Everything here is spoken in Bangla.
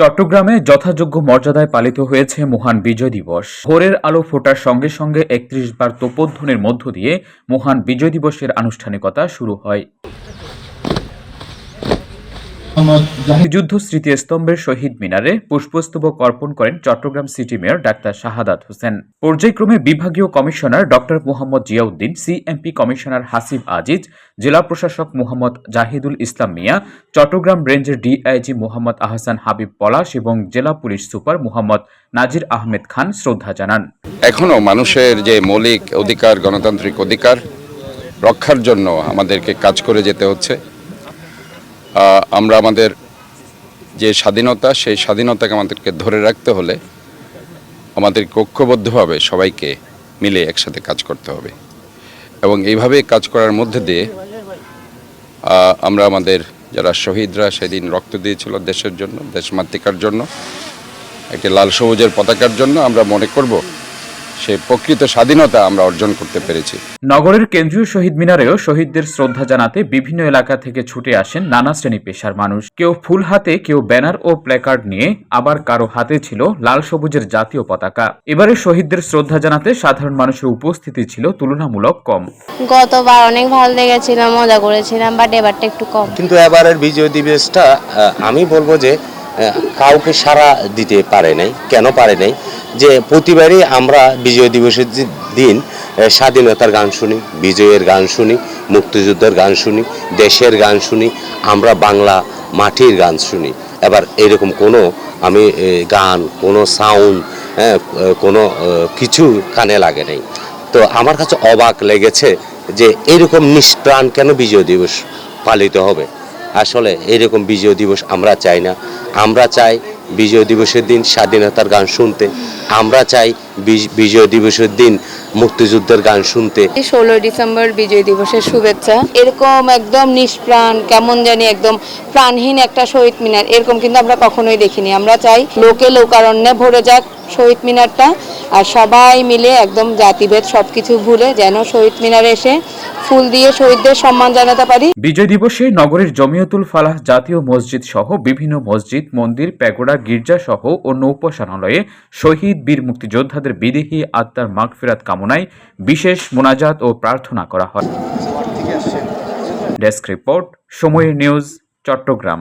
চট্টগ্রামে যথাযোগ্য মর্যাদায় পালিত হয়েছে মহান বিজয় দিবস। ভোরের আলো ফোটার সঙ্গে সঙ্গে একত্রিশ বার তোপধ্বনির মধ্য দিয়ে মহান বিজয় দিবসের আনুষ্ঠানিকতা শুরু হয়। যুদ্ধ স্মৃতি স্তম্ভের শহীদ মিনারে পুষ্পস্তবক অর্পণ করেন Chittagong city mayor doctor Shahadat Hossain. পর্যায়ক্রমে বিভাগীয় commissioner doctor Mohammad Ziauddin CMP commissioner Hasib Aziz জেলা প্রশাসক মোহাম্মদ জাহিদুল ইসলাম মিয়া চট্টগ্রাম রেঞ্জের ডিআইজি মোহাম্মদ আহসান হাবিব পলাশ এবং জেলা পুলিশ সুপার মোহাম্মদ নাজির আহমেদ খান শ্রদ্ধা জানান। এখনও মানুষের যে মৌলিক অধিকার গণতান্ত্রিক অধিকার রক্ষার জন্য আমাদেরকে কাজ করে যেতে হচ্ছে। আমরা আমাদের যে স্বাধীনতা, সেই স্বাধীনতাকে আমাদেরকে ধরে রাখতে হলে আমাদের ঐক্যবদ্ধভাবে সবাইকে মিলে একসাথে কাজ করতে হবে। এবং এইভাবে কাজ করার মধ্যে দিয়ে আমরা আমাদের যারা শহীদরা সেদিন রক্ত দিয়েছিল দেশের জন্য, দেশমাতৃকার জন্য, একটি লাল সবুজের পতাকার জন্য আমরা মনে করব সেই প্রকৃত স্বাধীনতা আমরা অর্জন করতে পেরেছি। নগরের কেন্দ্রীয় শহীদ মিনারেও শহীদদের শ্রদ্ধা জানাতে বিভিন্ন এলাকা থেকে ছুটে আসেন নানা শ্রেণি পেশার মানুষ। কেউ ফুল হাতে কেউ ব্যানার ও প্ল্যাকার্ড নিয়ে আবার কারও হাতে ছিল লাল সবুজের জাতীয় পতাকা। এবারে শহীদদের শ্রদ্ধা জানাতে সাধারণ মানুষের উপস্থিতি ছিল তুলনামূলক কম। গতবার অনেক ভালো লেগেছিলাম মজা করেছিলাম বাট এবারটা একটু কম। কিন্তু এবারের বিজয় দিবসটা আহ, আমি বলব যে কাউকে সারা দিতে পারে নাই। কেন পারে নাই? যে প্রতিবারই আমরা বিজয় দিবসের দিন স্বাধীনতার গান শুনি, বিজয়ের গান শুনি, মুক্তিযুদ্ধের গান শুনি, দেশের গান শুনি, আমরা বাংলা মাটির গান শুনি। এবার এরকম কোনো আমি গান, কোনো সাউন্ড হ্যাঁ কোনো কিছু কানে লাগে নাই। তো আমার কাছে অবাক লেগেছে যে এরকম নিষ্প্রাণ কেন বিজয় দিবস পালিত হবে? আসলে এরকম বিজয় দিবস আমরা চাই না। আমরা চাই বিজয় দিবসের দিন স্বাধীনতার গান শুনতে। আমরা চাই বিজ- বিজয় দিবসের দিন মুক্তিযুদ্ধের গান শুনতে। ষোলো ডিসেম্বর বিজয় দিবসের শুভেচ্ছা। এরকম একদম নিষ্প্রাণ, কেমন জানি একদম প্রাণহীন একটা শহীদ মিনার, এরকম কিন্তু আমরা কখনোই দেখিনি। আমরা চাই লোকে লোকারণ্যে ভরে যাক শহীদ মিনারটা আর সবাই মিলে একদম জাতিভেদ সবকিছু ভুলে যেন শহীদ মিনারে এসে ফুল দিয়ে শহীদদের সম্মান জানাতে পারি। বিজয় দিবসে নগরের জমিয়তুল ফালাহ জাতীয় মসজিদ সহ বিভিন্ন মসজিদ মন্দির প্যাগোডা গির্জা সহ অন্য উপাসনালয়ে শহীদ বীর মুক্তিযোদ্ধাদের বিদেহী আত্মার মাগফিরাত কামনায় বিশেষ মোনাজাত ও প্রার্থনা করা হয়। ডেস্ক রিপোর্ট সময়ের নিউজ চট্টগ্রাম।